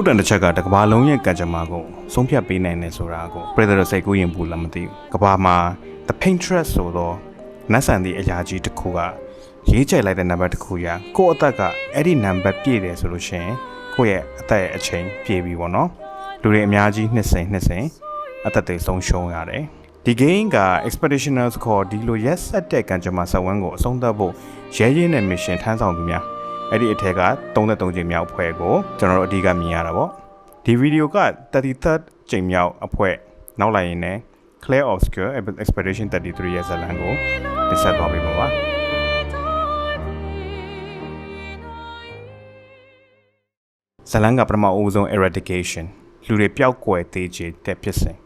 စုတ်တန်တစ်ချက်ကတကဘာလုံးရဲ့ကံကြမ္မာကိုဆုံးဖြတ်ပေးနိုင်တယ်ဆိုတာကိုပရိသတ်စိတ်ကူးရင်ဘူးလားမသိဘူးကဘာမှာ the Pinterest ဆိုတော့နတ်ဆန်သည့်အရာကြီးတစ်ခုကရေးချလိုက်တဲ့နံပါတ်တစ်ခုရကိုယ့်အသက်ကအဲ့ဒီနံပါတ်ပြည့်တယ်ဆိုလို့ရှိရင်ကိုယ့်ရဲ့အသက်ရဲ့အချိန်ပြည့်ပြီပေါ့နော်လူတွေအများကြီးနှစ်စဉ်နှစ်စဉ်အသက်တွေဆုံးရှုံးရတယ်ဒီ game က expeditioners ခေါ်ဒီလိုရက်ဆက်တဲ့ကံကြမ္မာဆက်ဝန်းကိုအဆုံးသတ်ဖို့ရဲရဲနဲ့ mission ထမ်းဆောင်သူများ အဲ့ဒီအထက်က33ကြိမ်မြောက်အဖွဲ့ကိုကျွန်တော်တို့အဓိကမြင်ရတာပေါ့ဒီဗီဒီယိုက 33rd ကြိမ်မြောက်အဖွဲ့နောက်လိုက်ရင်လည်း Clear Obscure Expedition 33ရဲ့ဇာတ်လမ်းကိုတင်ဆက်သွားပေးပါပါဇာတ်လမ်းကပထမအဦးဆုံး eradication လူတွေပျောက်ကွယ်သေးခြင်းတဲ့ဖြစ်စဉ်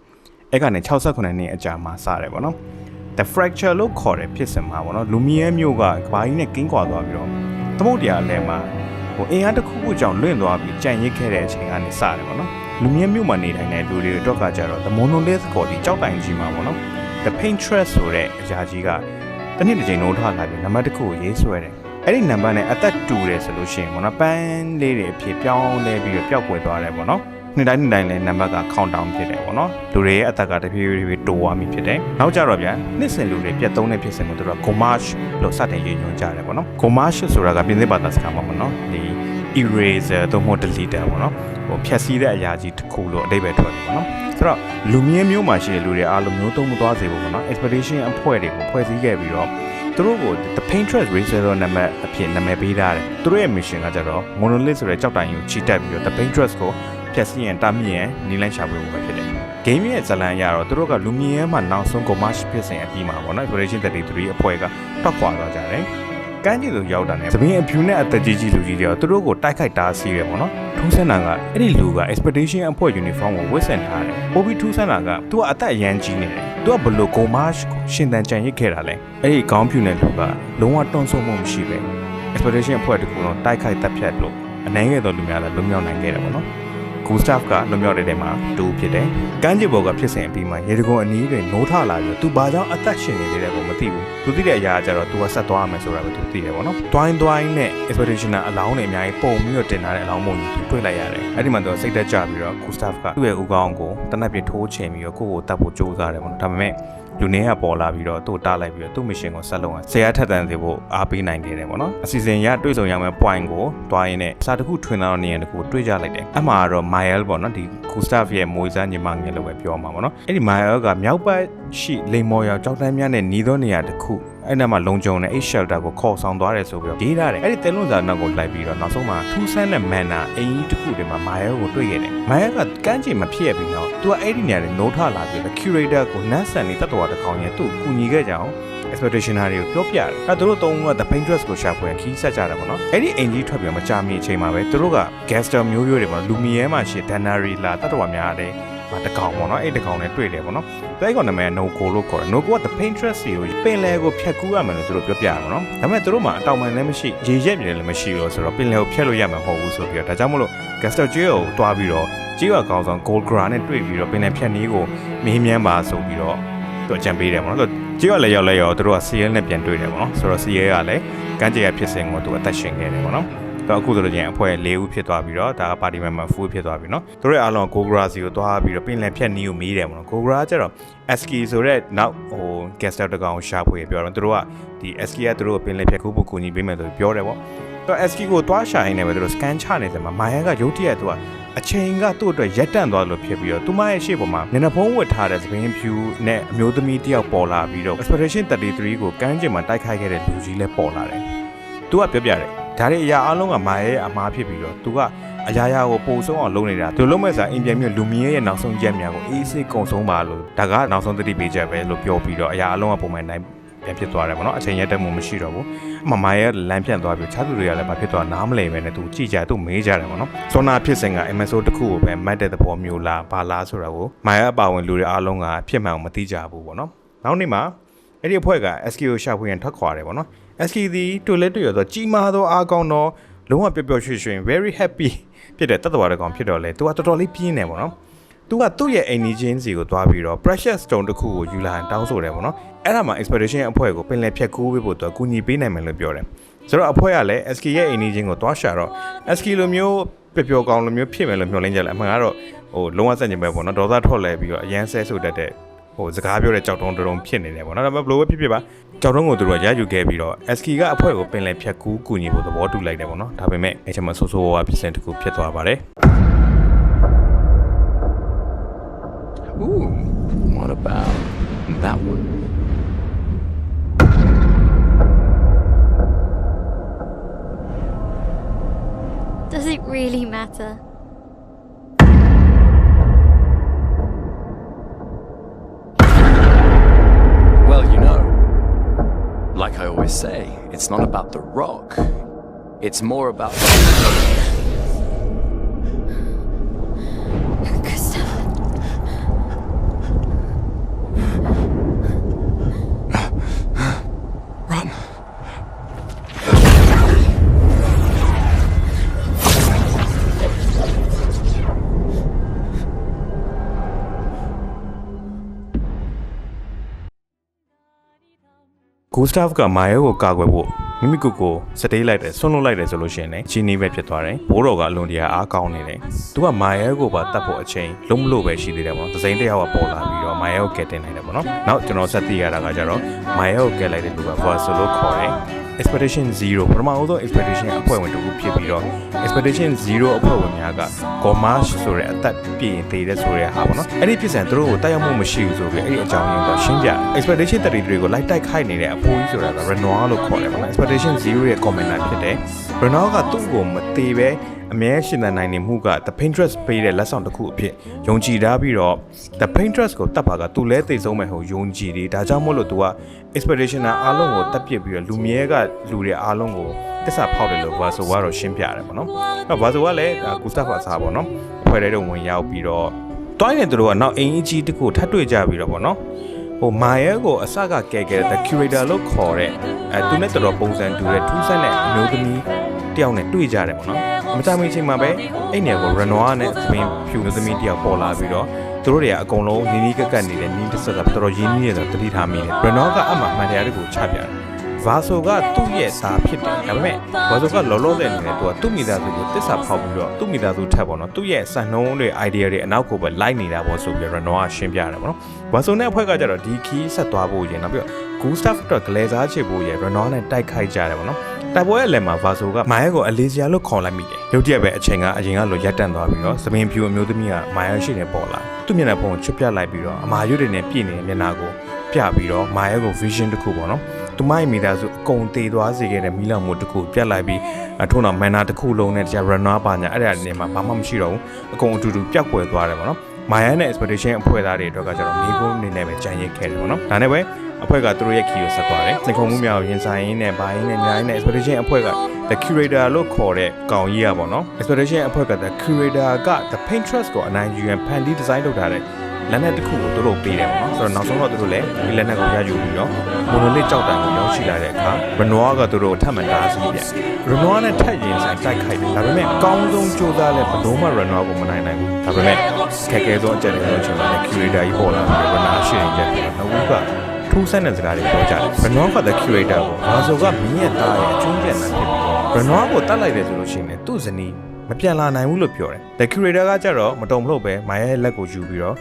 အဲ့ကနေ68နှစ်အကြာမှာစတယ်ပေါ့နော် the fracture လို့ခေါ်တဲ့ဖြစ်စဉ်မှာပေါ့နော်လူမီယဲမျိုးကကဘာကြီးနဲ့ကင်းကွာသွားပြီးတော့ သမုတ်တရားအလဲမှာဟိုအင်အားတစ်ခုခုကြောင့်လွင့်သွားပြီးကြံ့ရစ်ခဲ့တဲ့အချိန်ကနေစတယ်ပေါ့နော်လူမီယဲမျိုးမှာနေထိုင်တဲ့လူတွေအတွက်ကကြတော့ the monolith ကိုဒီကြောက်တိုင်ကြီးမှာပေါ့နော် the Pinterest ဆိုတဲ့အရာကြီးကတစ်နေ့တစ်ချိန်လုံးထားလာပြီးနံပါတ်တစ်ခုကိုရေးဆွဲတယ်အဲ့ဒီနံပါတ်နဲ့အသက်တူတယ်ဆိုလို့ရှိရင်ပေါ့နော်ပန်းလေးတွေအဖြစ်ပြောင်းလဲပြီးတော့ပျောက်ကွယ်သွားတယ်ပေါ့နော် နေ့တိုင်းနေ့တိုင်းလည်းနံပါတ်က count down ဖြစ်တယ်ပေါ့နော်လူတွေရဲ့အသက်ကတဖြည်းဖြည်းဖြည်းတိုးသွားပြီဖြစ်တယ်နောက်ကြတော့ဗျာနှစ်စဉ်လူတွေပြတ်သုံးတဲ့ဖြစ်စဉ်ကိုတို့က gommage လို့စတင်ရည်ညွှန်းကြတယ်ပေါ့နော် gommage ဆိုတာကပြင်သစ်ဘာသာစကားမှာပေါ့နော်ဒီ eraser သို့မဟုတ် deleter ပေါ့နော်ဟိုဖြတ်စည်းတဲ့အရာကြီးတစ်ခုလို့အဓိပ္ပာယ်ထွက်တယ်ပေါ့နော်ဆိုတော့လူမြင်းမျိုးမှာရှိတဲ့လူတွေအားလုံးမျိုးသုံးမသွားစေဘူးပေါ့နော် expedition အဖွဲ့တွေကိုဖွဲ့စည်းခဲ့ပြီးတော့သူတို့ကို the Pinterest racer တော့နာမည်အဖြစ်နာမည်ပေးထားတယ်သူတို့ရဲ့ mission ကကြတော့ monolith ဆိုတဲ့ကြောက်တိုင်ကိုချီတက်ပြီးတော့ the Pinterest ကို ဖြတ်စည်းရင်တားမြစ်ရင်နီလန်းရှာဖွေဖို့ပဲဖြစ်တယ် game ရဲ့ဇာတ်လမ်းအရတော့သူတို့ကလူမြင်ရဲမှာနောက်ဆုံး gomash ဖြစ်စဉ်အပြီးမှာပေါ့နော် exploration 33အဖွဲ့ကထွက်ခွာသွားကြတယ်ကမ်းခြေလိုရောက်တာနဲ့သမင်းအဖြူနဲ့အသက်ကြီးကြီးလူကြီးတွေကသူတို့ကိုတိုက်ခိုက်တားဆီးတယ်ပေါ့နော်ထူးဆန်းတာကအဲ့ဒီလူက expedition အဖွဲ့ uniform ကိုဝတ်ဆင်ထားတယ်ပိုပြီးထူးဆန်းတာကသူကအသက်အရန်ကြီးနေတယ်သူကဘလို့ gomash ကိုရှင်သန်ကြံရစ်ခဲ့တာလဲအဲ့ဒီခေါင်းဖြူနဲ့လူကလုံးဝတွန့်ဆုတ်မှုမရှိပဲ expedition အဖွဲ့တကူလုံးတိုက်ခိုက်တပ်ဖြတ်လို့အနှဲငယ်သောလူများလည်းလွတ်မြောက်နိုင်ခဲ့တယ်ပေါ့နော် ဂူစတပ်ကလွန်မြောက်တဲ့ထဲမှာတူဖြစ်တယ်။ကမ်းခြေပေါ်ကဖြစ်စဉ်အပြီးမှာရေတကုံအနီးတွေနိုးထလာပြီးတော့သူဘာကြောင့်အသက်ရှင်နေသေးတယ်ကိုမသိဘူး။သူသိတဲ့အရာကကြတော့သူကဆက်သွားမယ်ဆိုတာပဲသူသိတယ်ပေါ့နော်။တွိုင်းတွိုင်းနဲ့ expeditioner အလောင်းတွေအများကြီးပုံပြီးတော့တင်ထားတဲ့အလောင်းပုံကြီးသူတွေ့လိုက်ရတယ်။အဲ့ဒီမှာသူစိတ်သက်ကြပြီးတော့ဂူစတပ်ကသူ့ရဲ့ဦးခေါင်းကိုတနက်ပြထိုးချင်ပြီးတော့ကိုယ့်ကိုတတ်ဖို့ကြိုးစားတယ်ပေါ့နော်။ဒါပေမဲ့ လူနေကပေါ်လာပြီးတော့သူ့တားလိုက်ပြီးတော့သူ့ mission ကိုဆက်လုပ်အောင်ဆရာထက်တန်စေဖို့အားပေးနိုင်ခဲ့တယ်ပေါ့နော်အစီအစဉ်ရတွေ့ဆုံရမယ့် point ကိုတွားရင်းနဲ့စာတစ်ခုထွင်လာတော့နေရတခုတွေ့ကြလိုက်တယ်အမှတော့ Mael ပေါ့နော်ဒီ Gustav ရဲ့မွေးစားညီမငယ်လို့ပဲပြောမှာပေါ့နော်အဲ့ဒီ Mael ကမြောက်ပတ်ရှိလိမ်မော်ရောက်ကြောက်တန်းများနဲ့ညီသောနေရာတစ်ခု အဲ့နာမှာလုံခြုံတဲ့ H shelter ကိုခေါ်ဆောင်သွားတယ်ဆိုပြီးတော့ဒေးထားတယ်အဲ့ဒီတဲလွန်စာနောက်ကိုလိုက်ပြီးတော့နောက်ဆုံးမှာထူးဆန်းတဲ့ manna အင်ကြီးတစ်ခုတွေမှာ Mael ကိုတွေ့ခဲ့တယ် Mael ကကန်းချင်မဖြစ်ရပြီးတော့သူကအဲ့ဒီနေရာတွေနိုးထလာပြီးတော့ curator ကိုနတ်ဆန်နေတတ်တော်တစ်ကောင်ရဲ့သူ့ကူညီခဲ့ကြအောင် expeditioner တွေကိုပြောပြတယ်။အဲသူတို့သုံးဦးက the Pinterest ကိုရှာဖွေခီးဆက်ကြတယ်ပေါ့နော်။အဲ့ဒီအိမ်ကြီးထွက်ပြီးမကြမီအချိန်မှာပဲသူတို့က gaster မျိုးရိုးတွေပေါ့လူမီရဲမှာရှိ Danari လာတတ်တော်များတယ် မတကောင်ပေါ့နော်အဲ့တကောင်နဲ့တွေ့တယ်ပေါ့နော်။အဲ့ကောင်နာမည် Noco လို့ခေါ်တယ်။ Noco က the Pinterest ကိုပင်လယ်ကိုဖြတ်ကူးရမယ်လို့သူတို့ပြောပြတယ်ပေါ့နော်။ဒါပေမဲ့သူတို့မှာအတောင်ပံလည်းမရှိရေရက်မြေလည်းမရှိလို့ဆိုတော့ပင်လယ်ကိုဖြတ်လို့ရမှာမဟုတ်ဘူးဆိုပြီးတော့ဒါကြောင့်မလို့ gaster ကျွေးကိုတွားပြီးတော့ကြေးရွာကောင်းဆောင် gold gra နဲ့တွေ့ပြီးတော့ပင်လယ်ဖြတ်နည်းကိုမေးမြန်းပါဆိုပြီးတော့သူအကြံပေးတယ်ပေါ့နော်။ကြေးရွာလည်းရောက်လဲရောသူတို့က CL နဲ့ပြန်တွေ့တယ်ပေါ့နော်။ဆိုတော့ CL ကလည်းကမ်းခြေရဖြစ်စဉ်ကိုသူအသက်ရှင်ခဲ့တယ်ပေါ့နော်။ တော့အခုဆိုတော့ကျရင်အဖွဲ့၄ဦးဖြစ်သွားပြီးတော့ဒါကပါတီမန်မှာ4ဖြစ်သွားပြီเนาะသူတို့ရဲ့အားလုံးကိုဂရာစီကိုသွားပြီးတော့ပင်လယ်ဖြတ်နီးကိုမေးတယ်ပေါ့နော်ကိုဂရာကျတော့ SK ဆိုတဲ့နောက်ဟို guest တကောင်ရှာဖွေပြောတော့သူတို့ကဒီ SK ကသူတို့ကိုပင်လယ်ဖြတ်ကူးဖို့ကူညီပေးမယ်လို့ပြောတယ်ပေါ့တော့ SK ကိုသွားရှာရင်းနဲ့ပဲသူတို့ scan ချနေတယ်မှာမာယာကရုတ်တရက်သူကအချိန်ကသူ့အတွက်ရက်တန့်သွားလို့ဖြစ်ပြီးတော့သူမရဲ့ရှေ့ပေါ်မှာနင်နဖုံးဝတ်ထားတဲ့သပင်းဖြူနဲ့အမျိုးသမီးတယောက်ပေါ်လာပြီးတော့ expedition 33ကိုကမ်းခြေမှာတိုက်ခိုက်ခဲ့တဲ့လူကြီးလည်းပေါ်လာတယ်။သူကပြောပြတယ် ဒါတွေအရာအလုံးကမာရဲ့အမားဖြစ်ပြီးတော့သူကအရာရာကိုပို့ဆုံးအောင်လုပ်နေတာသူလုံးမဲ့စာအင်ပြန်မျိုးလူမီရဲ့နောက်ဆုံးချက်များကိုအေးစိတ်ကုံဆုံးပါလို့ဒါကနောက်ဆုံးသတိပေးချက်ပဲလို့ပြောပြီးတော့အရာအလုံးကပုံမှန်တိုင်းပြန်ဖြစ်သွားတယ်ပေါ့နော်အချိန်ရက်တက်မှုမရှိတော့ဘူးမမရဲ့လမ်းပြန့်သွားပြီးခြားသူတွေကလည်းမဖြစ်သွားနားမလည်ပဲနဲ့သူကြည့်ကြသူမေးကြတယ်ပေါ့နော်စောနာဖြစ်စဉ်က MSO တစ်ခုကိုပဲမတ်တဲ့သဘောမျိုးလားဘာလားဆိုတာကိုမာယာအပါဝင်လူတွေအားလုံးကဖြစ်မှန်အောင်မသိကြဘူးပေါ့နော်နောက်နေ့မှာအဲ့ဒီအဖွဲ့က SKO ရှာဖွေရန်ထွက်ခွာတယ်ပေါ့နော် SK သည်တွေ့လဲတွေ့ရတော့ကြီးမားသောအားကောင်းသောလုံးဝပျော်ပျော်ရွှင်ရွှင် very happy ဖြစ်တဲ့တတ်တော်တကောင်ဖြစ်တော့လေသူကတော်တော်လေးပြင်းနေပေါ့နော်သူကသူ့ရဲ့အိမ်နီးချင်းစီကိုသွားပြီးတော့ precious stone တစ်ခုကိုယူလာတောင်းဆိုတယ်ပေါ့နော်အဲ့ဒါမှ expedition အဖွဲ့ကိုပင်လယ်ဖြတ်ကူးပေးဖို့သူကကူညီပေးနိုင်မယ်လို့ပြောတယ်ဆိုတော့အဖွဲ့ကလည်း SK ရဲ့အိမ်နီးချင်းကိုသွားရှာတော့ SK လိုမျိုးပျော်ပျော်ကောင်းလိုမျိုးဖြစ်မယ်လို့မျှော်လင့်ကြတယ်အမှန်ကတော့ဟိုလုံးဝစက်ညင်ပဲပေါ့နော်ဒေါသထွက်လဲပြီးတော့အရန်ဆဲဆိုတတ်တဲ့ ဟိုစကားပြောတဲ့ကြောက်တုံးတုံးဖြစ်နေတယ်ပေါ့နော်ဒါပေမဲ့ဘလို့ပဲဖြစ်ဖြစ်ပါကြောက်တုံးကိုသူတို့ကရယူခဲ့ပြီးတော့ SK ကအဖွဲကိုပင်လယ်ဖြတ်ကူးကူညီဖို့သဘောတူလိုက်တယ်ပေါ့နော်ဒါပေမဲ့အဲ့ချက်မှာဆိုးဆိုးဝါးဝါးဖြစ်စဉ်တစ်ခုဖြစ်သွားပါတယ် Ooh, what about that one? Does it really matter? Say, it's not about the rock. It's more about. Gustav ကမာယောကိုကာကွယ်ဖို့မိမိကိုယ်ကိုစတေးလိုက်တယ်ဆွန့်လွတ်လိုက်တယ်ဆိုလို့ရှိရင်လည်းချီနီးပဲဖြစ်သွားတယ်ဘိုးတော်ကအလွန်တရာအားကောင်းနေတယ်သူကမာယောကိုပါတတ်ဖို့အချိန်လုံးမလို့ပဲရှိသေးတယ်ပေါ့နော်သစိမ်းတစ်ယောက်ကပေါ်လာပြီးတော့မာယောကိုကယ်တင်နိုင်တယ်ပေါ့နော်နောက်ကျွန်တော်ဆက်သိရတာကကြတော့မာယောကိုကယ်လိုက်တဲ့လူက Verso လို့ခေါ်တယ် expedition 0ပထမအဆုံး expedition အဖွဲ့ဝင်တစ်ခုဖြစ်ပြီးတော့ expedition 0အဖွဲ့ဝင်များက Gomash ဆိုတဲ့အသက်ပြည့်ရင်တည်တဲ့ဆိုတဲ့ဟာပေါ့နော်အဲ့ဒီဖြစ်စဉ်သူတို့ကိုတိုက်ရောက်မှုမရှိဘူးဆိုပြီးအဲ့ဒီအကြောင်းရင်းကိုရှင်းပြတယ် expedition 33ကိုလိုက်တိုက်ခိုက်နေတဲ့အဖိုးကြီးဆိုတာက Renoir လို့ခေါ်တယ်ပေါ့နော် expedition 0ရဲ့ commander ဖြစ်တယ် Renoir ကသူ့ကိုမတည်ပဲ အမြဲရှင်သန်နိုင်နေမှုက The Pinterest ပေးတဲ့လက်ဆောင်တစ်ခုအဖြစ်ယုံကြည်ထားပြီးတော့ The Pinterest ကိုတတ်ပါကသူလဲသိဆုံးမဲ့ဟိုယုံကြည်တယ်ဒါကြောင့်မို့လို့ तू က expedition အားလုံးကိုတက်ပစ်ပြီးတော့လူမြဲကလူတွေအားလုံးကိုတစ္ဆာဖောက်တယ်လို့ဘာဆိုကတော့ရှင်းပြတယ်ပေါ့နော်အဲ့ဘာဆိုကလည်းဂူစတာဖာစားပေါ့နော်ဖွဲ့တဲ့တော့ဝင်ရောက်ပြီးတော့တွိုင်းနေသူတို့ကနောက်အင်ကြီးတစ်ခုထပ်တွေ့ကြပြီးတော့ပေါ့နော်ဟိုမာရဲကိုအစကကဲခဲ့တဲ့ the curator လို့ခေါ်တဲ့အဲသူနဲ့တော်တော်ပုံစံတူတဲ့ထူးဆန်းတဲ့အမျိုးသမီးတယောက်နဲ့တွေ့ကြတယ်ပေါ့နော် မကြမီချိန်မှာပဲအဲ့နေရာကို Renoir နဲ့သမင်းဖြူမျိုးသမီးတယောက်ပေါ်လာပြီးတော့သူတို့တွေကအကုန်လုံးနီးနီးကပ်ကပ်နေတဲ့နီးတစ်ဆက်ကတော်တော်ရင်းနှီးနေတယ်တတိထားမိတယ် Renoir ကအမှမှန်တရားတွေကိုချပြတယ်ဗာဆိုကသူ့ရဲ့စာဖြစ်တယ်ဒါပေမဲ့ဗာဆိုကလောလောဆယ်အနေနဲ့သူကသူ့မိသားစုကိုတစ္ဆာဖောက်ပြီးတော့သူ့မိသားစုထက်ပေါ့နော်သူ့ရဲ့စံနှုန်းတွေ idea တွေအနောက်ကိုပဲလိုက်နေတာပေါ့ဆိုပြီး Renoir ရှင်းပြတယ်ပေါ့နော်ဗာဆိုနဲ့အဖွဲ့ကကြတော့ဒီခီးဆက်သွားဖို့ရင်နောက်ပြီးတော့ Gustav တော့ဂလဲစားချစ်ဖို့ရင် Renoir နဲ့တိုက်ခိုက်ကြတယ်ပေါ့နော် တိုက်ပွဲရဲ့လက်မှာဗာဆိုကမာရဲကိုအလေးစရာလို့ခေါ်လိုက်မိတယ်ရုတ်တရက်ပဲအချိန်ကအရင်ကလိုရက်တန့်သွားပြီးတော့သမင်ဖြူအမျိုးသမီးကမာရဲရှိနေပေါ်လာသူ့မျက်နှာဖုံးကိုချွတ်ပြလိုက်ပြီးတော့အမာရွတ်တွေနဲ့ပြည့်နေတဲ့မျက်နှာကိုပြပြီးတော့မာရဲကို vision တစ်ခုပေါ့နော်သူမရဲ့မိသားစုအကုန်တည်သွားစေခဲ့တဲ့မိလောင်မှုတစ်ခုပြတ်လိုက်ပြီးအထုံးတော့မန်နာတစ်ခုလုံးနဲ့တရား runner ပါညာအဲ့ဒါနေမှာဘာမှမရှိတော့ဘူးအကုန်အတူတူပျောက်ကွယ်သွားတယ်ပေါ့နော်မာယာနဲ့ expedition အဖွဲ့သားတွေအတွက်ကကျတော့မိကုန်းအနေနဲ့ပဲကြံရစ်ခဲ့တယ်ပေါ့နော်ဒါနဲ့ပဲ အဖွဲ့ကသူတို့ရဲ့ key ကိုဆက်သွားတယ်စင်ခုံမှုများကိုရင်ဆိုင်ရင်းနဲ့ဘာရင်းနဲ့ညာရင်းနဲ့ expedition အဖွဲ့က the curator လို့ခေါ်တဲ့ကောင်ကြီးอ่ะပေါ့နော် expedition အဖွဲ့က the curator က the Pinterest ကိုအနိုင်ယူရန်ဖန်တီးဒီဇိုင်းလုပ်ထားတဲ့လက်နက်တစ်ခုကိုသူတို့ပေးတယ်ပေါ့နော်ဆိုတော့နောက်ဆုံးတော့သူတို့လည်းဒီလက်နက်ကိုရယူပြီးတော့မိုနိုလစ်ကြောက်တံကိုရောက်ရှိလာတဲ့အခါ Renoir ကသူတို့ကိုထပ်မံတားဆီးပြန် Renoir နဲ့ထပ်ရင်ဆိုင်တိုက်ခိုက်တယ်ဒါပေမဲ့အကောင်းဆုံးကြိုးစားလဲဘယ်တော့မှ Renoir ကိုမနိုင်နိုင်ဘူးဒါပေမဲ့ခက်ခဲဆုံးအကြက်တွေလို့ချိန်မှာလည်း curator ကြီးပေါ်လာပြီး Renoir ရှင်းရက်တယ်နော်ဦးက ထူးဆန်းတဲ့စကားတွေပြောကြတယ် Renoir က the curator ကိုဘာဆိုကမင်းရဲ့သားရဲ့အကျွန်းကျန်တာဖြစ်ပြီးတော့ Renoir ကိုတတ်လိုက်တယ်ဆိုလို့ရှိရင်လည်းသူ့ဇနီးမပြန်လာနိုင်ဘူးလို့ပြောတယ် The curator ကကြတော့မတုံမလို့ပဲမိုင်ရဲ့လက်ကိုယူပြီးတော့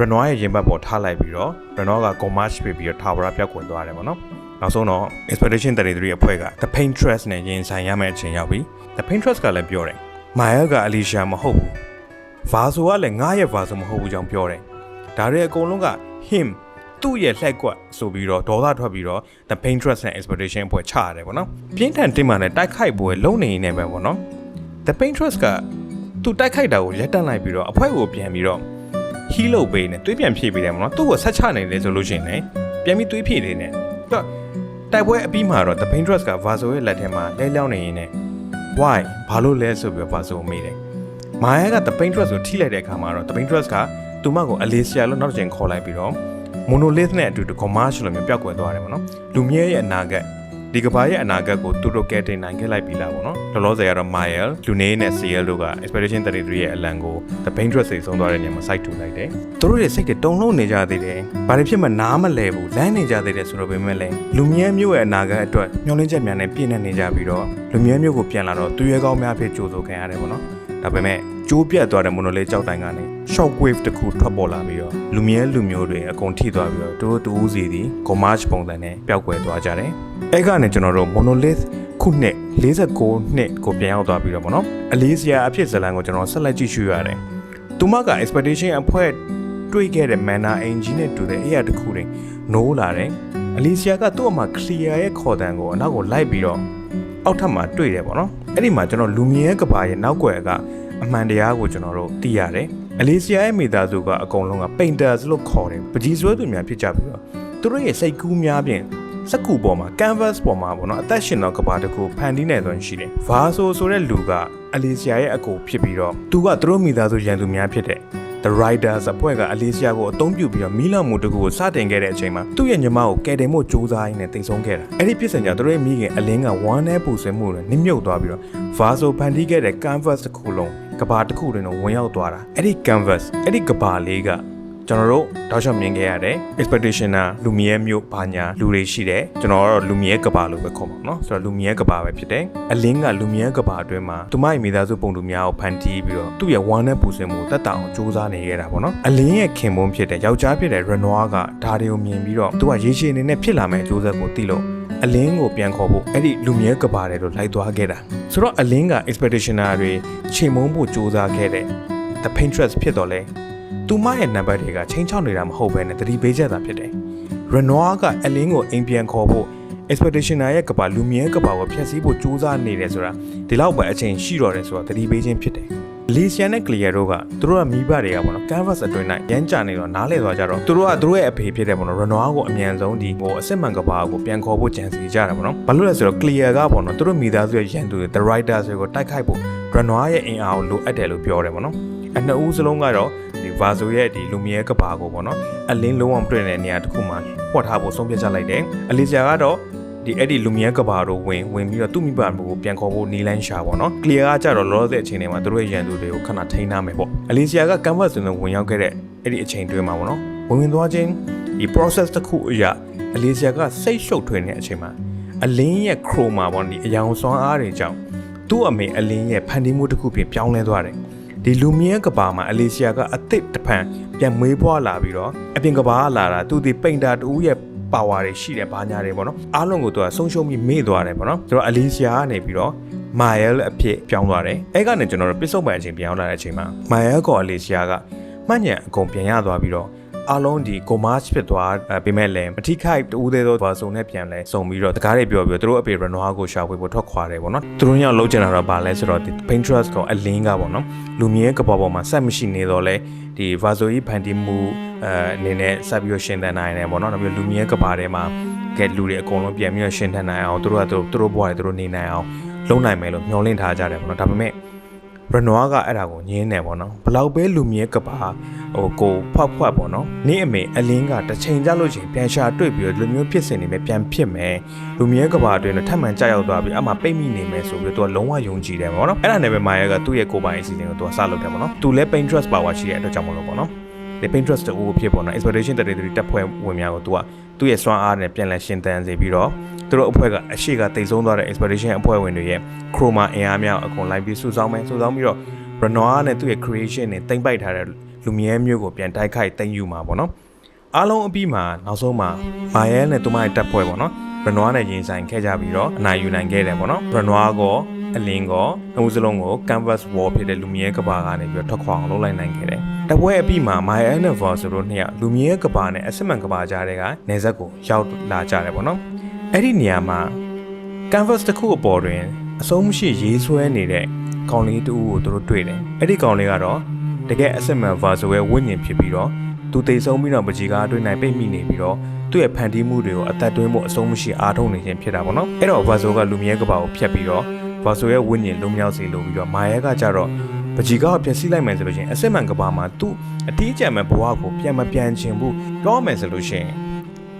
Renoir ရဲ့ရင်ဘတ်ပေါ်ထားလိုက်ပြီးတော့ Renoir က Gomash ပြပြီးတော့ Tower ပြောက်ကွယ်သွားတယ်ပေါ့နော်နောက်ဆုံးတော့ Expedition 33အဖွဲ့က The Pinterest နဲ့ရင်ဆိုင်ရမယ့်အချိန်ရောက်ပြီ The Pinterest ကလည်းပြောတယ် Maya က Alicia မဟုတ်ဘူး Vaso ကလည်းငါရဲ့ Vaso မဟုတ်ဘူးကြောင်းပြောတယ်ဒါတွေအကုန်လုံးက him သူ့ရဲ့လှက်ကွက်ဆိုပြီးတော့ဒေါသထွက်ပြီးတော့ The Pinterest နဲ့ Expedition အဖွဲ့ချရတယ်ပေါ့နော်ပြင်းထန်တင်မှလည်းတိုက်ခိုက်ပွဲလုံနေနေပဲပေါ့နော် The Pinterest ကသူတိုက်ခိုက်တာကိုရပ်တန့်လိုက်ပြီးတော့အဖွဲ့ကိုပြန်ပြီးတော့ဟီးလုပ်ပေးနေသွေးပြန်ဖြည့်ပေးတယ်မနော်သူ့ကိုဆက်ချနိုင်တယ်ဆိုလို့ရှိရင်လည်းပြန်ပြီးသွေးဖြည့်နေတယ်တော့တိုက်ပွဲအပြီးမှာတော့ The Paintress က Vaso ရဲ့လက်ထဲမှာလဲလျောင်းနေရင်းနဲ့ why ဘာလို့လဲဆိုပြီးတော့ Vaso ကိုမေးတယ်မာယာက The Paintress ကိုထိလိုက်တဲ့အခါမှာတော့ The Paintress ကသူမကို Alicia လို့နောက်တစ်ချိန်ခေါ်လိုက်ပြီးတော့ Monolith နဲ့အတူတူ Gomash လို့မျိုးပျောက်ကွယ်သွားတယ်ပေါ့နော်လူမြဲရဲ့အနာဂတ်ဒီကဘာရဲ့အနာဂတ်ကိုသူတို့ကဲတင်နိုင်ခဲ့လိုက်ပြီလားပေါ့နော်လောလောဆယ်ကတော့ Mael, Lune နဲ့ Ciel တို့က Expedition 33ရဲ့အလံကို The Paintress စိတ်ဆုံးသွားတဲ့နေရာမှာ site ထူလိုက်တယ်သူတို့ရဲ့စိတ်တွေတုံ့လုံးနေကြသေးတယ်ဘာတွေဖြစ်မှနားမလဲဘူးလမ်းနေကြသေးတယ်ဆိုတော့ပေမဲ့လည်းလူမြဲမျိုးရဲ့အနာဂတ်အတွက်မျှော်လင့်ချက်များနဲ့ပြည့်နေနေကြပြီးတော့လူမြဲမျိုးကိုပြန်လာတော့သူရဲကောင်းများဖြစ်ကြိုးဆိုခံရတယ်ပေါ့နော် ဒါပေမဲ့ကျိုးပြတ်သွားတဲ့ monolith ကြောက်တိုင်ကနေ shock wave တစ်ခုထွက်ပေါ်လာပြီးတော့လူမြဲလူမျိုးတွေအကုန်ထိသွားပြီးတော့သူတို့တူးစီသည် commerce ပုံစံနဲ့ပျောက်ကွယ်သွားကြတယ်။အဲ့ကနေကျွန်တော်တို့ monolith ခုနှစ်49နှစ်ကိုပြန်ရောက်သွားပြီးတော့ဗောနော်အလေးစရာအဖြစ်ဇလန်ကိုကျွန်တော်ဆက်လက်ကြည့်ရှုရတယ်။သူမက expedition အဖွဲ့တွေ့ခဲ့တဲ့ mana engine နဲ့တူတဲ့အရာတစ်ခုတွေနိုးလာတယ်။အလီဆီယာကသူ့အမ clear ရဲ့ခေါ်တံကိုအနောက်ကိုလိုက်ပြီးတော့ အောက်ထပ်မှာတွေ့တယ်ဗောနော်။အဲ့ဒီမှာကျွန်တော်လူမြဲကဘာရဲ့နောက်ွယ်ကအမှန်တရားကိုကျွန်တော်တို့သိရတယ်။အလီဆီယာရဲ့မိသားစုကအကုန်လုံးက painters လို့ခေါ်တယ်။ပကြီးဆွဲသူများဖြစ်ကြပြီးတော့သူတို့ရဲ့စိတ်ကူးများဖြင့်စက္ကူပေါ်မှာ canvas ပေါ်မှာပေါ့နော်အသက်ရှင်သောကဘာတစ်ခုဖန်တီးနေသွင်းရှိတယ်။ဗာဆိုဆိုတဲ့လူကအလီဆီယာရဲ့အကူဖြစ်ပြီးတော့သူကသူတို့မိသားစုရန်သူများဖြစ်တဲ့ The Riders အဖွဲ့ကအလေးစရာကိုအသုံးပြုပြီးတော့မီးလောင်မှုတကူကိုစတင်ခဲ့တဲ့အချိန်မှာသူ့ရဲ့ညီမကိုကယ်တင်ဖို့ကြိုးစားရင်းနဲ့တိတ်ဆုံးခဲ့တာ။အဲ့ဒီပြစ်စင်ကြောင့်သူတို့ရဲ့မိခင်အလင်းကဝမ်းနဲ့ပူဆွေးမှုတွေနစ်မြုပ်သွားပြီးတော့ Vaso ဖန်တီးခဲ့တဲ့ canvas တစ်ခုလုံးကဘာတစ်ခုတွင်တော့ဝင်ရောက်သွားတာ။အဲ့ဒီ canvas အဲ့ဒီကဘာလေးက ကျွန်တော်တို့တောက်လျှောက်မြင်ခဲ့ရတဲ့ expectationer လူမြဲမျိုးဘာညာလူတွေရှိတယ်ကျွန်တော်ကတော့လူမြဲကဘာလို့ပဲခေါ်ပါတော့ဆိုတော့လူမြဲကဘာပဲဖြစ်တယ်အလင်းကလူမြဲကဘာအတွင်းမှာသူမရဲ့မိသားစုပုံတူများကိုဖန်တီးပြီးတော့သူ့ရဲ့ဝမ်းနဲ့ပူစင်မှုတတ်တာအောင်စူးစမ်းနေခဲ့တာပေါ့နော်အလင်းရဲ့ခင်ပွန်းဖြစ်တဲ့ယောက်ျားဖြစ်တဲ့ Renoir ကဒါတွေကိုမြင်ပြီးတော့သူကရေရှည်အနေနဲ့ဖြစ်လာမယ့်အကျိုးဆက်ကိုသိလို့အလင်းကိုပြန်ခေါ်ဖို့အဲ့ဒီလူမြဲကဘာတယ်လို့လိုက်သွားခဲ့တာဆိုတော့အလင်းက expectationer တွေချိန်မုံဖို့စူးစမ်းခဲ့တဲ့ the paintress ဖြစ်တော့လဲ သူမရဲ့နံပါတ်တွေကချိန်ချောက်နေတာမဟုတ်ဘဲနဲ့တတိပေးချက်သာဖြစ်တယ်။ Renoir ကအလင်းကိုအိမ်ပြန်ခေါ်ဖို့ expectationer ရဲ့ကဘာလူမြဲကဘာကိုဖျက်ဆီးဖို့စူးစမ်းနေတယ်ဆိုတာဒီလောက်ပဲအချိန်ရှိတော့တယ်ဆိုတာတတိပေးခြင်းဖြစ်တယ်။ Lisian နဲ့ Clear တို့ကသူတို့ကမိဘတွေကပေါ့နော် canvas အတွင်း၌ရမ်းကြနေတော့နားလဲသွားကြတော့သူတို့ကသူတို့ရဲ့အဖေဖြစ်တဲ့ပေါ့နော် Renoir ကိုအမြန်ဆုံးဒီဟိုအစစ်မှန်ကဘာကိုပြန်ခေါ်ဖို့ကြံစီကြတာပေါ့နော်။ဘာလို့လဲဆိုတော့ Clear ကပေါ့နော်သူတို့မိသားစုရဲ့ရန်သူတွေ The Riders တွေကိုတိုက်ခိုက်ဖို့ Renoir ရဲ့အင်အားကိုလိုအပ်တယ်လို့ပြောတယ်ပေါ့နော်။အနှစ်ဦးစလုံးကတော့ ဒီဗာဆိုရဲ့ဒီလူမီရဲ့ကဘာကိုပေါ့နော်အလင်းလုံးအောင်တွေ့တဲ့နေရာတစ်ခုမှာပွက်ထားဖို့ဆုံးဖြတ်ချလိုက်တယ်အလီဆီယာကတော့ဒီအဲ့ဒီလူမီရဲ့ကဘာတို့ဝင်ဝင်ပြီးတော့သူ့မိဘကိုပြန်ခေါ်ဖို့နီလန်းရှာပေါ့နော်ကလီယာကကြတော့လောလောဆယ်အချိန်တွေမှာသူတို့ရဲ့ရန်သူတွေကိုခဏထိန်းထားမယ်ပေါ့အလီဆီယာကကန်ဗတ်ဆိုတဲ့ဝင်ရောက်ခဲ့တဲ့အဲ့ဒီအချိန်တွင်းမှာပေါ့နော်ဝင်ဝင်သွားခြင်းဒီ process တစ်ခုအရာအလီဆီယာကစိတ်ရှုပ်ထွေးနေတဲ့အချိန်မှာအလင်းရဲ့ chroma ပေါ့ဒီအယောင်စွမ်းအားတွေကြောင့်သူ့အမေအလင်းရဲ့ဖန်တီးမှုတစ်ခုပြင်ပြောင်းလဲသွားတယ် ဒီလူမြဲကဘာမှာအလီဆီယာကအသစ်တဖန်ပြန်မွေးဖွားလာပြီးတော့အပြင်ကဘာကလာတာသူဒီပိန်တာတူရဲ့ပါဝါတွေရှိတယ်ဘာညာတွေပေါ့နော်အားလုံးကိုသူကဆုံးရှုံးပြီးမေ့သွားတယ်ပေါ့နော်ဆိုတော့အလီဆီယာကနေပြီးတော့မာယဲလ်အဖြစ်ပြောင်းသွားတယ်အဲ့ကနေကျွန်တော်တို့ပစ္စုပန်အချိန်ပြန်ရောက်လာတဲ့အချိန်မှာမာယဲလ်ကောအလီဆီယာကမှတ်ညံအကုန်ပြန်ရသွားပြီးတော့ အားလုံးဒီကိုမတ်ဖြစ်သွားပေမဲ့လည်းမထိခိုက်တူးသေးသောဘာစုံနဲ့ပြန်လဲစုံပြီးတော့တကားတွေပြောပြီးတော့သူတို့အပေရနွားကိုရှာဖွေဖို့ထွက်ခွာတယ်ပေါ့နော်သူတို့ညောင်လုံးချင်တာတော့ဘာလဲဆိုတော့ဒီ Pinterest ကအလင်းကပေါ့နော်လူမြဲကပေါ်ပေါ်မှာဆက်မရှိနေတော့လဲဒီ Vaso ကြီးဖန်တီးမှုအဲအနေနဲ့ဆက်ပြီးတော့ရှင်းတန်းနိုင်တယ်ပေါ့နော်နောက်ပြီးလူမြဲကဘာထဲမှာကဲလူတွေအကုန်လုံးပြန်ပြီးတော့ရှင်းတန်းနိုင်အောင်သူတို့ကသူတို့ဘွားတွေသူတို့နေနိုင်အောင်လုံးနိုင်မယ်လို့မျှော်လင့်ထားကြတယ်ပေါ့နော်ဒါပေမဲ့ ရနွားကအဲ့ဒါကိုညင်းတယ်ပေါ့နော်ဘလောက်ပဲလူမြဲကပါဟိုကိုဖောက်ဖွက်ပေါ့နော်နေ့အမေအလင်းကတစ်ချိန်ကြလို့ချင်းပြန်ရှာတွေ့ပြီးတော့လူမျိုးဖြစ်စင်နေမယ်ပြန်ဖြစ်မယ်လူမြဲကပါအတွင်းတော့ထပ်မံကြောက်ရောက်သွားပြီးအမှပိတ်မိနေမယ်ဆိုပြီးတော့သူကလုံးဝယုံကြည်တယ်ပေါ့နော်အဲ့ဒါနဲ့ပဲမာယာကသူ့ရဲ့ကိုယ်ပိုင်အစီအစဉ်ကိုသူကစလုပ်တယ်ပေါ့နော်သူလည်း Pinterest power ရှိတဲ့အတွက်ကြောင့်မလို့ပေါ့နော် ဒီ Pinterest တူဖြစ်ပေါ့နော် expectation 33တက်ဖွဲ့ဝင်များကိုသူကသူ့ရဲ့စွမ်းအားနဲ့ပြန်လည်ရှင်သန်စေပြီးတော့သူတို့အဖွဲ့ကအရှိကတိတ်ဆုံးသွားတဲ့ expedition အဖွဲ့ဝင်တွေရဲ့ chroma အင်အားများအကုန်လိုက်ပြီးစုဆောင်းမယ်စုဆောင်းပြီးတော့ Renoir နဲ့သူ့ရဲ့ creation နဲ့တင်ပိုက်ထားတဲ့လူမြဲမျိုးကိုပြန်တိုက်ခိုက်တင်ယူမှာပေါ့နော်အားလုံးအပြီးမှာနောက်ဆုံးမှာမာယဲနဲ့သူမရဲ့တပ်ဖွဲ့ပေါ့နော် Renoir နဲ့ရင်ဆိုင်ခဲ့ကြပြီးတော့အနိုင်ယူနိုင်ခဲ့တယ်ပေါ့နော် Renoir ကော အလင်းကောအုပ်စလုံးကို canvas wall ဖြစ်တဲ့လူမြဲကဘာကနေပြီးတော့ထွက်ခွာအောင်လုပ်လိုက်နိုင်ခဲ့တယ်တပွဲအပြီးမှာ My Anniversary ဆိုတို့နှစ်ယောက်လူမြဲကဘာနဲ့အစစ်မှန်ကဘာကြားတဲ့ကနေဆက်ကိုရောက်လာကြတယ်ပေါ့နော်အဲ့ဒီနေရာမှာ canvas တစ်ခုအပေါ်တွင်အဆုံးမရှိရေးဆွဲနေတဲ့ကောင်လေးတူကိုသူတို့တွေ့တယ်အဲ့ဒီကောင်လေးကတော့တကယ်အစစ်မှန်ဗာဆိုရဲ့ဝိညာဉ်ဖြစ်ပြီးတော့သူတိတ်ဆုံးပြီးတော့ပကြီးကားအတွင်း၌ပိတ်မိနေပြီးတော့သူ့ရဲ့ဖန်တီးမှုတွေကိုအသက်သွင်းဖို့အဆုံးမရှိအားထုတ်နေခြင်းဖြစ်တာပေါ့နော်အဲ့တော့ဗာဆိုကလူမြဲကဘာကိုဖျက်ပြီးတော့ ဗာဆိုရဲ့ဝိညာဉ်လုံးမြောက်စေလိုပြီးတော့မာရဲကကြတော့ပကြီးကားကိုဖျက်ဆီးလိုက်မယ်ဆိုလို့ရှိရင်အစစ်မှန်ကဘာမှာသူ့အတီးကျန်မဲ့ဘဝကိုပြန်မပြန်ချင်ဘူးပြောမယ်ဆိုလို့ရှိရင်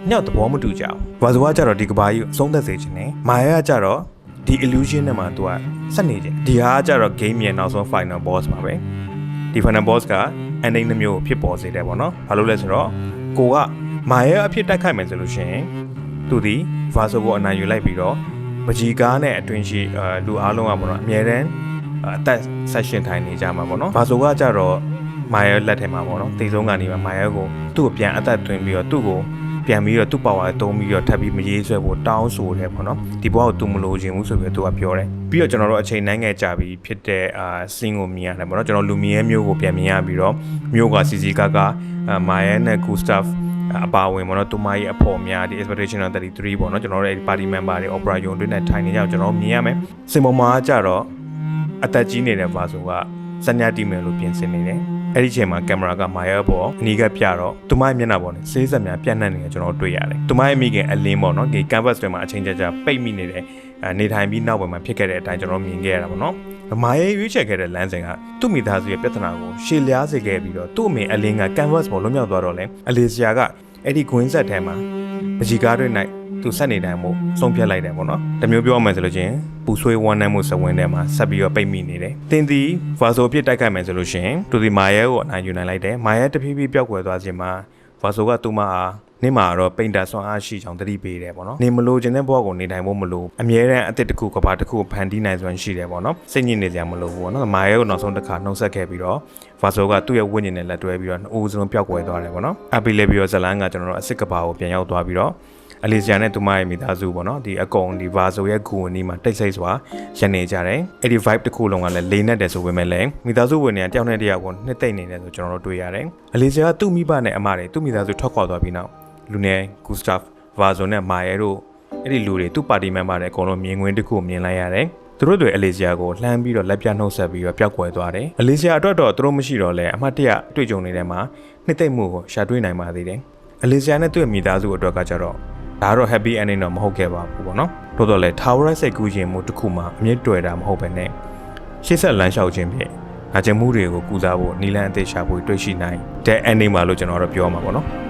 ညောက်သဘောမတူကြအောင်ဗာဆိုကကြတော့ဒီကဘာကြီးကိုအဆုံးသက်စေခြင်းနဲ့မာရဲကကြတော့ဒီ illusion နဲ့မှာသူကဆက်နေတယ်ဒီဟာကကြတော့ game ရဲ့နောက်ဆုံး final boss ပါပဲဒီ final boss က ending တစ်မျိုးဖြစ်ပေါ်စေတယ်ပေါ့နော်ဘာလို့လဲဆိုတော့ကိုကမာရဲအဖြစ်တိုက်ခိုက်မယ်ဆိုလို့ရှိရင်သူဒီ verso ကိုအနိုင်ယူလိုက်ပြီးတော့ ပကြီးကားနဲ့အတွင်းရှိအဲလူအားလုံးကပေါ့နော်အမြဲတမ်းအသက်ဆက်ရှင်ထိုင်နေကြမှာပေါ့နော်ဘာဆိုကကြတော့မာယာလက်ထဲမှာပေါ့နော်တေဆုံးကနေမှာမာယာကိုသူ့ကိုပြန်အသက်သွင်းပြီးတော့သူ့ကိုပြန်ပြီးတော့သူ့ပါဝါတုံးပြီးတော့ထပ်ပြီးမရေးဆွဲဖို့တောင်းဆိုတယ်ပေါ့နော်ဒီဘဝကိုသူမလိုချင်ဘူးဆိုပြီးတော့သူကပြောတယ်ပြီးတော့ကျွန်တော်တို့အချိန်နိုင်ငယ်ကြာပြီးဖြစ်တဲ့အာစင်းကိုမြင်ရတယ်ပေါ့နော်ကျွန်တော်လူမီရဲ့မျိုးကိုပြန်မြင်ရပြီးတော့မျိုးကစီစီကာကာမာယာနဲ့ဂူစတပ် အပါဝင်ပေါ့နော်သူမရဲ့အဖော်များဒီ expectation 33ပေါ့နော်ကျွန်တော်တို့အဲ့ဒီ party member တွေ opera ယုံတွေနဲ့ထိုင်နေကြအောင်ကျွန်တော်မြင်ရမယ်စင်ပေါ်မှာကြတော့အသက်ကြီးနေတဲ့ဘာဆိုကစညာတီမယ်လို့ပြင်ဆင်နေတယ်အဲ့ဒီချိန်မှာကင်မရာကမာယာပေါ်အနီးကပြတော့သူမရဲ့မျက်နှာပေါ်နဲ့ဆေးဆက်များပြန့်နှံ့နေတယ်ကျွန်တော်တွေ့ရတယ်သူမရဲ့မိခင်အလင်းပေါ့နော်ဒီ canvas တွေမှာအချိန်ကြာကြာပိတ်မိနေတယ်နေထိုင်ပြီးနောက်ပိုင်းမှာဖြစ်ခဲ့တဲ့အတိုင်းကျွန်တော်မြင်ခဲ့ရတာပေါ့နော် မာယာရွေးချယ်ခဲ့တဲ့လမ်းစဉ်ကသူ့မိသားစုရဲ့ပြဿနာကိုရှေ့လျားစေခဲ့ပြီးတော့သူ့အမေအလင်းက canvas ပေါ်လွတ်မြောက်သွားတော့လဲအလီဆီယာကအဲ့ဒီဂွင်းဆက်ထဲမှာပကြီးကားတွေ၌သူဆက်နေတိုင်းမို့ဆုံးဖြတ်လိုက်တယ်ပေါ့နော်တမျိုးပြောရမယ်ဆိုလို့ချင်းပူဆွေးဝမ်းနည်းမှုစဝင်းထဲမှာဆက်ပြီးတော့ပိတ်မိနေတယ်တင်းသည်ဗာဆိုအဖြစ်တိုက်ခိုက်မယ်ဆိုလို့ရှင်သူဒီမာရဲကိုအနိုင်ယူနိုင်လိုက်တယ်မာရဲတဖြည်းဖြည်းပျောက်ကွယ်သွားခြင်းမှာဗာဆိုကသူ့မအား နေမှာတော့ပိန်တာဆွမ်းအားရှိချောင်းတတိပေးတယ်ပေါ့နော်နေမလို့ခြင်းတဲ့ဘဝကိုနေတိုင်းဖို့မလို့အမြဲတမ်းအစ်စ်တစ်ခုကဘာတစ်ခုဖန်တီးနိုင်စွမ်းရှိတယ်ပေါ့နော်စိတ်ညစ်နေကြမလို့ဘူးပေါ့နော်မာရဲကိုနောက်ဆုံးတစ်ခါနှုတ်ဆက်ခဲ့ပြီးတော့ဗာဆိုကသူ့ရဲ့ဝိညာဉ်နဲ့လက်တွဲပြီးတော့အိုးစလုံးပျောက်ကွယ်သွားတယ်ပေါ့နော်အပီလေပြီးတော့ဇလန်းကကျွန်တော်တို့အစ်စ်ကဘာကိုပြန်ရောက်သွားပြီးတော့အလီဇီယာနဲ့သူမရဲ့မိသားစုပေါ့နော်ဒီအကုံဒီဗာဆိုရဲ့ဂူဝင်ဒီမှာတိတ်ဆိတ်စွာရနေကြတယ်အဲ့ဒီ vibe တစ်ခုလုံးကလည်းလေးနဲ့တယ်ဆိုပေမဲ့လည်းမိသားစုဝင်တွေကတယောက်နဲ့တယောက်ကိုနှစ်သိမ့်နေတယ်ဆိုကျွန်တော်တို့တွေ့ရတယ်အလီဇီယာကသူ့မိဘနဲ့အမတွေသူ့မိသားစုထွက်ခွာသွားပြီးနောက် လူနယ်ဂူစတာဖ်ဗာဆိုနဲ့မာရဲတို့အဲ့ဒီလူတွေသူ့ပါတီမန်ပါတွေအကုန်လုံးမြင်ကွင်းတစ်ခုမြင်လိုက်ရတယ်သူတို့တွေအလေးစရာကိုလှမ်းပြီးတော့လက်ပြနှုတ်ဆက်ပြီးတော့ပျောက်ကွယ်သွားတယ်။အလေးစရာအတွက်တော့သူတို့မရှိတော့လဲအမှတ်တရတွေ့ကြုံနေတဲ့မှာနှစ်သိမ့်မှုကိုရှာတွေ့နိုင်ပါသေးတယ်။အလေးစရာနဲ့သူ့ရဲ့မိသားစုအတွက်ကကြတော့ဒါကတော့ happy ending တော့မဟုတ်ခဲ့ပါဘူးပေါ့နော်။တိုးတော့လဲ Tower စိတ်ကူးခြင်းမှုတစ်ခုမှအမြင့်တွေ့တာမဟုတ်ပဲနဲ့ရှေ့ဆက်လမ်းလျှောက်ခြင်းဖြင့်ငါချင်မှုတွေကိုကူစားဖို့နီလန်အသေးရှာဖို့တွေ့ရှိနိုင်တဲ့ ending ပါလို့ကျွန်တော်တို့ပြောမှာပေါ့နော်။